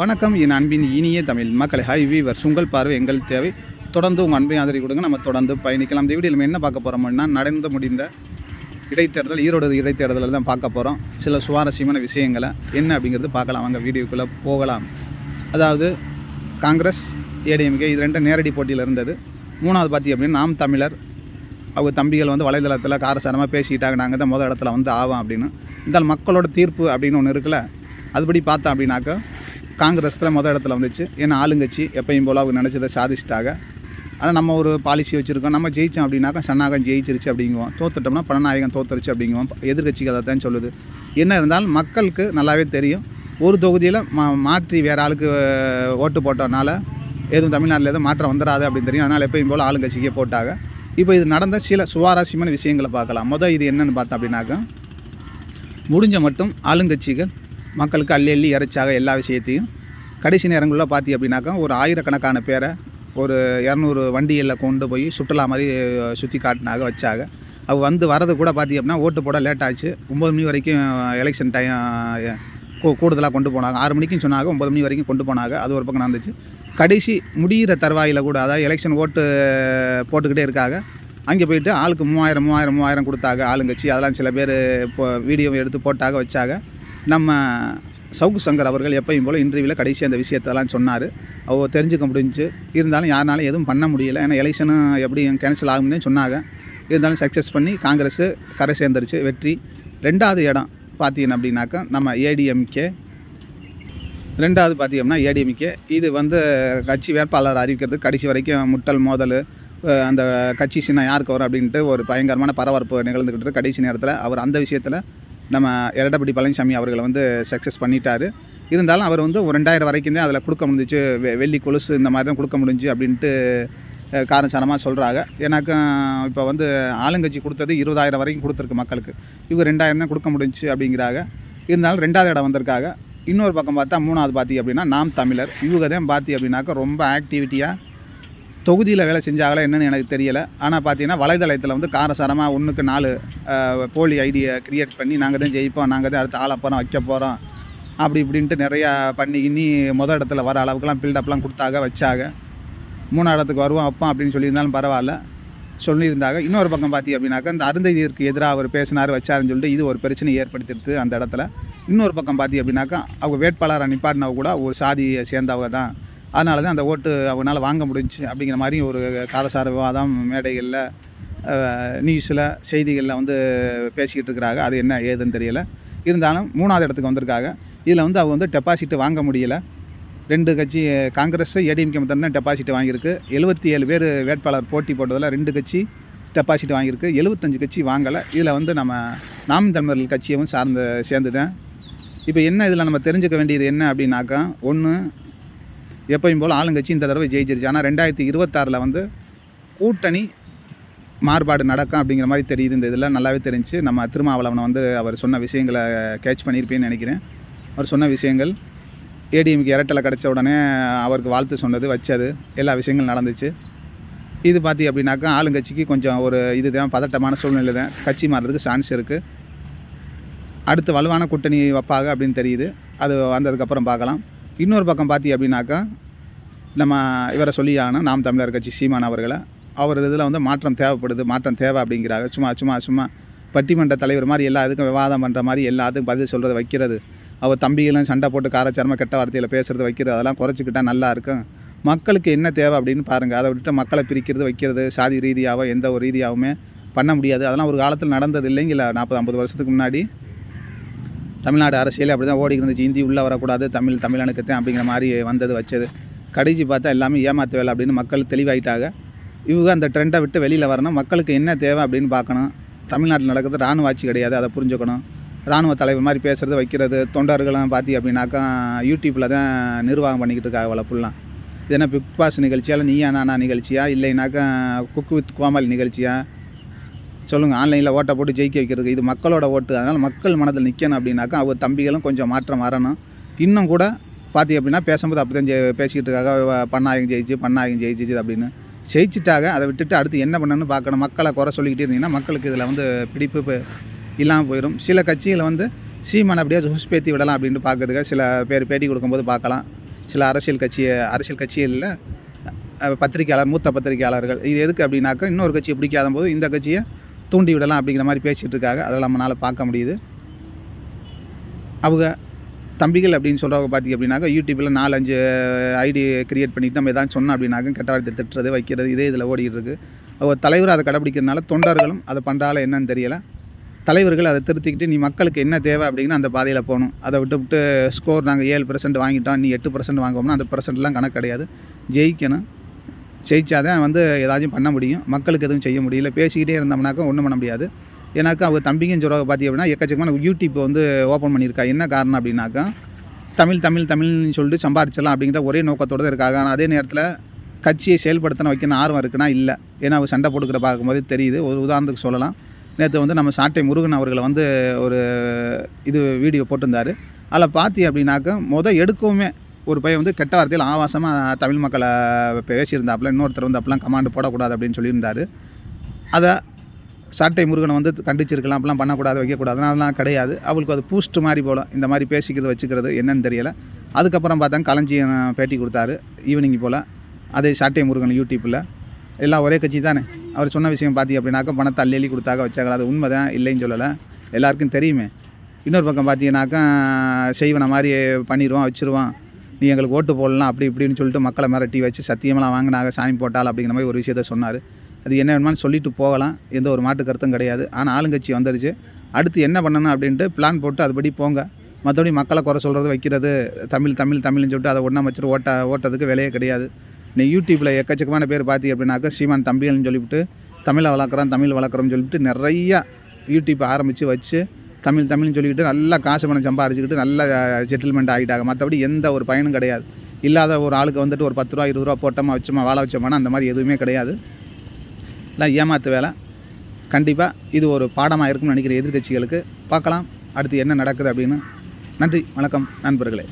வணக்கம். என் அன்பின் இனிய தமிழ் மக்களை ஹை வீவர்ஸ் உங்கள் பார்வை எங்கள் தேவை. தொடர்ந்து உங்கள் அன்பை ஆதரவு கொடுங்க. நம்ம தொடர்ந்து பயணிக்கலாம். இந்த வீடியோவில் நம்ம என்ன பார்க்க போகிறோம்னா நடந்து முடிந்த இடைத்தேர்தல் ஈரோடு இடைத்தேர்தலில் தான் பார்க்க போகிறோம் சில சுவாரஸ்யமான விஷயங்களை என்ன அப்படிங்கிறது பார்க்கலாம். வாங்க வீடியோக்குள்ளே போகலாம். அதாவது காங்கிரஸ் ஏடிஎம்கே இது ரெண்டும் நேரடி போட்டியில் இருந்தது. மூணாவது பார்த்தி அப்படின்னா நாம் தமிழர் அவங்க தம்பிகள் வந்து வலைதளத்தில் காரசாரமாக பேசிக்கிட்டாங்க. நாங்கள் தான் முதல் இடத்துல வந்து ஆவோம் அப்படின்னு. இருந்தாலும் மக்களோட தீர்ப்பு அப்படின்னு ஒன்று இருக்குல்ல அதுபடி பார்த்தோம் அப்படின்னாக்கா காங்கிரஸில் மொதல் இடத்துல வந்துச்சு. ஏன்னா ஆளுங்கட்சி எப்பயும் போல் அவங்க நினச்சதை சாதிச்சிட்டாங்க. ஆனால் நம்ம ஒரு பாலிசி வச்சுருக்கோம். நம்ம ஜெயித்தோம் அப்படின்னாக்கா சன்னாகம் ஜெயிச்சிருச்சு அப்படிங்குவோம். தோத்துட்டோம்னா பணநாயகம் தோத்துருச்சு அப்படிங்குவோம். எதிர்கட்சிக்கு அதை தான் சொல்லுது. என்ன இருந்தாலும் மக்களுக்கு நல்லாவே தெரியும். ஒரு தொகுதியில் மா மாற்றி வேறு ஆளுக்கு ஓட்டு போட்டோனால எதுவும் தமிழ்நாட்டில் எதுவும் மாற்றம் வந்துடாது அப்படின்னு தெரியும். அதனால் எப்பயும் போல் ஆளுங்கட்சிக்கே போட்டாங்க. இப்போ இது நடந்த சில சுவாரஸ்யமான விஷயங்களை பார்க்கலாம். முதல் இது என்னென்னு பார்த்தோம் அப்படின்னாக்கா முடிஞ்ச மட்டும் ஆளுங்கட்சிகள் மக்களுக்கு அள்ளி அள்ளி இறைச்சாக எல்லா விஷயத்தையும் கடைசி நேரங்களில் பார்த்தி அப்படின்னாக்கா ஒரு ஆயிரக்கணக்கான பேரை ஒரு இரநூறு வண்டிகளில் கொண்டு போய் சுற்றுலா மாதிரி சுற்றி காட்டினாக வச்சாங்க அவ வந்து வரது கூட பார்த்தி அப்படின்னா ஓட்டு போட லேட் ஆச்சு. ஒம்பது மணி வரைக்கும் எலெக்ஷன் டைம் கூடுதலாக கொண்டு போனாங்க. ஆறு மணிக்கும் சொன்னாங்க ஒம்பது மணி வரைக்கும் கொண்டு போனாங்க. அது ஒரு பக்கம் நடந்துச்சு. கடைசி முடிகிற தருவாயில் கூட அதாவது எலெக்ஷன் ஓட்டு போட்டுக்கிட்டே இருக்காங்க. அங்கே போயிட்டு ஆளுக்கு மூவாயிரம் மூவாயிரம் மூவாயிரம் கொடுத்தாங்க ஆளுங்கட்சி. அதெல்லாம் சில பேர் இப்போ வீடியோ எடுத்து போட்டாக வச்சாக. நம்ம சவுக்கு சங்கர் அவர்கள் எப்பயும் போல் இன்டர்வியூவில் கடைசி அந்த விஷயத்தெல்லாம் சொன்னார். அவ தெரிஞ்சுக்க முடிஞ்சுச்சு இருந்தாலும் யாருனாலும் எதுவும் பண்ண முடியல. ஏன்னா எலெக்ஷனும் எப்படி கேன்சல் ஆகும்னு சொன்னாங்க. இருந்தாலும் சக்ஸஸ் பண்ணி காங்கிரஸ் கரை சேர்ந்துருச்சு. வெற்றி. ரெண்டாவது இடம் பார்த்தீங்க அப்படின்னாக்கா நம்ம ஏடிஎம்கே ரெண்டாவது பார்த்தீங்கன்னா ஏடிஎம்கே இது வந்து கட்சி வேட்பாளர் அறிவிக்கிறது கடைசி வரைக்கும் முட்டல் மோதல் அந்த கட்சி சின்ன யாருக்கு வரும் அப்படின்ட்டு ஒரு பயங்கரமான பரபரப்பு நிகழ்ந்துக்கிட்டு கடைசி நேரத்தில் அவர் அந்த விஷயத்தில் நம்ம எடப்பாடி பழனிசாமி அவர்களை வந்து சக்ஸஸ் பண்ணிட்டார். இருந்தாலும் அவர் வந்து ஒரு ரெண்டாயிரம் வரைக்கும் தான் அதில் கொடுக்க முடிஞ்சிச்சு. வெ- வெள்ளி கொலுசு இந்த மாதிரி தான் கொடுக்க முடிஞ்சு அப்படின்ட்டு அஹ் காரணசாரமாக சொல்கிறாங்க ஏன்னாக்கா இப்போ வந்து ஆளுங்கட்சி கொடுத்தது இருபதாயிரம் வரைக்கும் கொடுத்துருக்கு மக்களுக்கு. இவங்க ரெண்டாயிரம் தான் கொடுக்க முடிஞ்சுச்சு அப்படிங்கிறாங்க. இருந்தாலும் ரெண்டாவது இடம் வந்திருக்காங்க. இன்னொரு பக்கம் பார்த்தா மூணாவது பார்த்தி அப்படின்னா நாம் தமிழர். இவங்க தான் பார்த்தி அப்படின்னாக்கா ரொம்ப ஆக்டிவிட்டியாக தொகுதியில் வேலை செஞ்சாங்களா என்னென்னு எனக்கு தெரியலை. ஆனால் பார்த்தீங்கன்னா வலைதளத்தில் வந்து காரசாரமாக ஒன்றுக்கு நாலு போலி ஐடியை க்ரியேட் பண்ணி நாங்கள் தான் ஜெயிப்போம் நாங்கள் தான் அடுத்த ஆளை போகிறோம் வைக்க போகிறோம் அப்படி இப்படின்ட்டு நிறையா பண்ணி இன்னி மொதல் இடத்துல வர அளவுக்குலாம் பில்டப்லாம் கொடுத்தாக வச்சாக. மூணாவது இடத்துக்கு வருவோம் வைப்போம் அப்படின்னு சொல்லியிருந்தாலும் பரவாயில்ல. சொல்லியிருந்தாங்க இன்னொரு பக்கம் பார்த்தி அப்படின்னாக்கா இந்த அருந்ததியருக்கு எதிராக அவர் பேசினார் வச்சாருன்னு சொல்லிட்டு இது ஒரு பிரச்சனையை ஏற்படுத்திடுது அந்த இடத்துல. இன்னொரு பக்கம் பார்த்தி அப்படின்னாக்கா அவங்க வேட்பாளரை நிப்பாட்டினவ கூட ஒரு சாதியை சேர்ந்தவங்க தான். அதனால தான் அந்த ஓட்டு அவங்களால வாங்க முடிஞ்சுச்சு அப்படிங்கிற மாதிரி ஒரு காரசார விவாதம் மேடைகளில் நியூஸில் செய்திகளில் வந்து பேசிக்கிட்டு இருக்கிறாங்க. அது என்ன ஏதுன்னு தெரியலை. இருந்தாலும் மூணாவது இடத்துக்கு வந்திருக்காங்க. இதில் வந்து அவங்க வந்து டெபாசிட் வாங்க முடியல. ரெண்டு கட்சி காங்கிரஸ் ஏடிஎம்கே மட்டும் தான் டெபாசிட் வாங்கியிருக்கு. எழுபத்தி ஏழு பேர் வேட்பாளர் போட்டி போட்டதில் ரெண்டு கட்சி டெபாசிட் வாங்கியிருக்கு. எழுபத்தஞ்சு கட்சி வாங்கலை. இதில் வந்து நம்ம நாம் தமிழர்கள் கட்சியவும் சார்ந்து சேர்ந்துதான் இப்போ என்ன இதில் நம்ம தெரிஞ்சுக்க வேண்டியது என்ன அப்படின்னாக்கா ஒன்று எப்பயும் போல் ஆளுங்கட்சி இந்த தடவை ஜெயிச்சிருச்சு. ஆனால் ரெண்டாயிரத்தி இருபத்தாறில் வந்து கூட்டணி மாறுபாடு நடக்கும் அப்படிங்கிற மாதிரி தெரியுது. இந்த இதெல்லாம் நல்லாவே தெரிஞ்சு நம்ம திருமாவளவனை வந்து அவர் சொன்ன விஷயங்களை கேட்ச் பண்ணியிருப்பேன்னு நினைக்கிறேன். அவர் சொன்ன விஷயங்கள் ஏடிஎம்க்கு இரட்டலை கிடச்ச உடனே அவருக்கு வாழ்த்து சொன்னது வச்சது எல்லா விஷயங்களும் நடந்துச்சு. இது பார்த்தி அப்படின்னாக்கா ஆளுங்கட்சிக்கு கொஞ்சம் ஒரு இது தான் பதட்டமான சூழ்நிலை தான். கட்சி மாறுறதுக்கு சான்ஸ் இருக்குது அடுத்து வலுவான கூட்டணி வைப்பாங்க அப்படின்னு தெரியுது. அது வந்ததுக்கப்புறம் பார்க்கலாம். இன்னொரு பக்கம் பார்த்தி அப்படின்னாக்கா நம்ம இவரை சொல்லி ஆனால் நாம் தமிழர் கட்சி சீமான் அவர்களை. அவர் இதில் வந்து மாற்றம் தேவைப்படுது மாற்றம் தேவை அப்படிங்கிறாங்க சும்மா சும்மா சும்மா பட்டிமன்ற தலைவர் மாதிரி எல்லா இதுக்கும் விவாதம் பண்ணுற மாதிரி எல்லாத்துக்கும் பதில் சொல்கிறத வைக்கிறது. அவர் தம்பிகளும் சண்டை போட்டு காரச்சாரமாக கெட்ட வார்த்தையில் பேசுகிறது வைக்கிறது. அதெல்லாம் குறைச்சிக்கிட்டா நல்லா இருக்கும். மக்களுக்கு என்ன தேவை அப்படின்னு பாருங்கள் அதை விட்டுட்டு மக்களை பிரிக்கிறது வைக்கிறது சாதி ரீதியாகவோ எந்த ஒரு ரீதியாகவுமே பண்ண முடியாது. அதெல்லாம் ஒரு காலத்தில் நடந்தது இல்லைங்களா நாற்பது ஐம்பது வருஷத்துக்கு முன்னாடி. தமிழ்நாடு அரசியலே அப்படி தான் ஓடி இருந்துச்சு இந்தி உள்ளே வரக்கூடாது தமிழ் தமிழனுக்குத்தான் அப்படிங்கிற மாதிரி வந்தது வச்சது. கடைசி பார்த்தா எல்லாமே ஏமாற்ற வேலை அப்படின்னு மக்கள் தெளிவாயிட்டாங்க. இவங்க அந்த ட்ரெண்டை விட்டு வெளியில் வரணும். மக்களுக்கு என்ன தேவை அப்படின்னு பார்க்கணும். தமிழ்நாட்டில் நடக்கிறது இராணுவ ஆட்சி கிடையாது அதை புரிஞ்சுக்கணும். இராணுவ தலைவர் மாதிரி பேசுகிறது வைக்கிறது தொண்டர்களும் பார்த்தி அப்படின்னாக்கா யூடியூப்பில் தான் நிர்வாகம் பண்ணிக்கிட்டு இருக்காங்க அவ்வளோ இது என்ன பிக் பாஸ் நிகழ்ச்சியால் நீயா நானா நிகழ்ச்சியா? இல்லைனாக்கா குக் வித் கோமாளி நிகழ்ச்சியா? சொல்லுங்கள் ஆன்லைனில் ஓட்டை போட்டு ஜெயிக்க வைக்கிறதுக்கு இது மக்களோட ஓட்டு. அதனால் மக்கள் மனதில் நிற்கணும் அப்படின்னாக்கா அவங்க தம்பிகளும் கொஞ்சம் மாற்றம் வரணும். இன்னும் கூட பார்த்தி அப்படின்னா பேசும்போது அப்படி தான் ஜெ பேசிக்கிட்டு இருக்காங்க. பண்ணாயும் ஜெயிச்சு பண்ணாயும் ஜெயிச்சிச்சு அப்படின்னு ஜெயிச்சிட்டாக அதை விட்டுட்டு அடுத்து என்ன பண்ணணும்னு பார்க்கணும். மக்களை குறை சொல்லிக்கிட்டே இருந்தீங்கன்னா மக்களுக்கு இதில் வந்து பிடிப்பு இப்போ இல்லாமல் போயிடும் சில கட்சிகளை வந்து சீமான் அப்படியே ஹுஸ்பேத்தி விடலாம் அப்படின்ட்டு பார்க்குறதுக்காக சில பேர் பேட்டி கொடுக்கும்போது பார்க்கலாம். சில அரசியல் கட்சி அரசியல் கட்சியில் பத்திரிகையாளர் பத்திரிக்கையாளர் மூத்த பத்திரிக்கையாளர்கள் இது எதுக்கு அப்படின்னாக்கா இன்னொரு கட்சியை பிடிக்காத போது இந்த கட்சியை தூண்டி விடலாம் அப்படிங்கிற மாதிரி பேசிகிட்டு இருக்காங்க அதெல்லாம் நம்மளால் பார்க்க முடியுது. அவங்க தம்பிகள் அப்படின்னு சொல்கிறவங்க பார்த்திங்க அப்படின்னாக்கா யூடியூப்பில் நாலஞ்சு ஐடி கிரியேட் பண்ணிவிட்டு நம்ம எதாவது சொன்னோம் அப்படின்னாக்க கெட்ட வார்த்தை திட்டுறது வைக்கிறது இதே இதில் ஓடிக்கிட்டு இருக்குது அவங்க தலைவர் அதை கடைப்பிடிக்கிறதுனால தொண்டர்களும் அதை பண்ணுறால என்னன்னு தெரியலை. தலைவர்கள் அதை திருத்திக்கிட்டு நீ மக்களுக்கு என்ன தேவை அப்படின்னு அந்த பாதையில் போகணும். அதை விட்டு விட்டு ஸ்கோர் நாங்கள் ஏழு பர்சன்ட் வாங்கிட்டோம் நீ எட்டு பர்சன்ட் வாங்குவோம்னா அந்த பர்சன்ட்லாம் கணக்கு கிடையாது. ஜெயிக்கணும். ஜெயிச்சாதான் வந்து ஏதாச்சும் பண்ண முடியும். மக்களுக்கு எதுவும் செய்ய முடியல. பேசிக்கிட்டே இருந்தோம்னாக்கா ஒன்றும் பண்ண முடியாது. ஏன்னாக்கா அவங்க தம்பிங்க சொல்கிறவங்க பார்த்தி அப்படின்னா எக்கச்சக்கமான யூடியூப் வந்து ஓப்பன் பண்ணியிருக்கா. என்ன காரணம் அப்படின்னாக்கா தமிழ் தமிழ் தமிழ்னு சொல்லிட்டு சம்பாரிச்சிடலாம் அப்படிங்கிற ஒரே நோக்கத்தோடு தான் இருக்காங்க. ஆனால் அதே நேரத்தில் கட்சியை செயல்படுத்தணும் வைக்கணும் ஆர்வம் இருக்குன்னா இல்லை. ஏன்னா அவங்க சண்டை போட்டுக்கிற பார்க்கும்போது தெரியுது. ஒரு உதாரணத்துக்கு சொல்லலாம். நேற்று வந்து நம்ம சாட்டை முருகன் அவர்களை வந்து ஒரு இது வீடியோ போட்டிருந்தார். அதில் பார்த்தி அப்படின்னாக்கா மொதல் எடுக்கவுமே ஒரு பையன் வந்து கெட்ட வார்த்தையில் ஆபாசமாக தமிழ் மக்களை பேசியிருந்தாப்புல இன்னொருத்தர் வந்து அப்பெல்லாம் கமாண்டு போடக்கூடாது அப்படின்னு சொல்லியிருந்தாரு. அதை சாட்டை முருகனை வந்து கண்டிச்சிருக்கலாம் அப்படிலாம் பண்ணக்கூடாது வைக்கக்கூடாது அதெல்லாம் கிடையாது. அவளுக்கு அது பூஸ்ட் மாதிரி போல இந்த மாதிரி பேசிக்கிறது வச்சுக்கிறது என்னன்னு தெரியலை. அதுக்கப்புறம் பார்த்தா களஞ்சியம் பேட்டி கொடுத்தாரு ஈவினிங் போல். அதே சாட்டை முருகன் யூடியூப்பில் எல்லாம் ஒரே கட்சி தானே. அவர் சொன்ன விஷயம் பார்த்தி அப்படின்னாக்கா பணத்தை அள்ளி அள்ளி கொடுத்தாக்க வச்சாங்க அது உண்மை தான் இல்லைன்னு சொல்லலை. எல்லாருக்கும் தெரியுமே. இன்னொரு பக்கம் பார்த்தீங்கன்னாக்கா செய்வன மாதிரி பண்ணிடுவான் வச்சிருவான். நீ எங்களுக்கு ஓட்டு போடலாம் அப்படி இப்படின்னு சொல்லிட்டு மக்களை மிரட்டி வச்சு சத்தியமெல்லாம் வாங்கினாங்க சாமி போட்டால் அப்படிங்கிற மாதிரி ஒரு விஷயத்த சொன்னார். அது என்ன வேணுமான்னு சொல்லிட்டு போகலாம் எந்த ஒரு மாட்டு கருத்தும் கிடையாது. ஆனால் ஆளுங்கட்சி வந்துடுச்சு. அடுத்து என்ன பண்ணணும் அப்படின்ட்டு பிளான் போட்டு அதுபடி போங்க. மற்றபடி மக்களை குறை சொல்கிறது வைக்கிறது தமிழ் தமிழ் தமிழ்னு சொல்லிட்டு அதை ஒன்றா வச்சுட்டு ஓட்ட ஓட்டுறதுக்கு வேலையே கிடையாது. நீ யூடியூப்பில் எக்கச்சக்கமான பேர் பார்த்தி அப்படின்னாக்கா ஸ்ரீமான் தம்பிகள்னு சொல்லிவிட்டு தமிழை வளர்க்குறான் தமிழ் வளர்க்குறோம்னு சொல்லிட்டு நிறையா யூடியூப் ஆரம்பித்து வச்சு தமிழ் தமிழ்னு சொல்லிக்கிட்டு நல்லா காசு பணம் சம்பாரிச்சுக்கிட்டு நல்ல செட்டில்மெண்ட் ஆகிட்டாங்க. மற்றபடி எந்த ஒரு பயனும் கிடையாது. இல்லாத ஒரு ஆளுக்கு வந்துட்டு ஒரு பத்து ரூபா இருபது ரூபா போட்டோமா வச்சோமா வாழ வச்சோமானா அந்த மாதிரி எதுவுமே கிடையாது. எல்லாம் ஏமாத்து வேலை. கண்டிப்பாக இது ஒரு பாடமாக இருக்கும்னு நினைக்கிற எதிர்க்கட்சிகளுக்கு. பார்க்கலாம். அடுத்து என்ன நடக்குது அப்படின்னு. நன்றி வணக்கம் நண்பர்களே.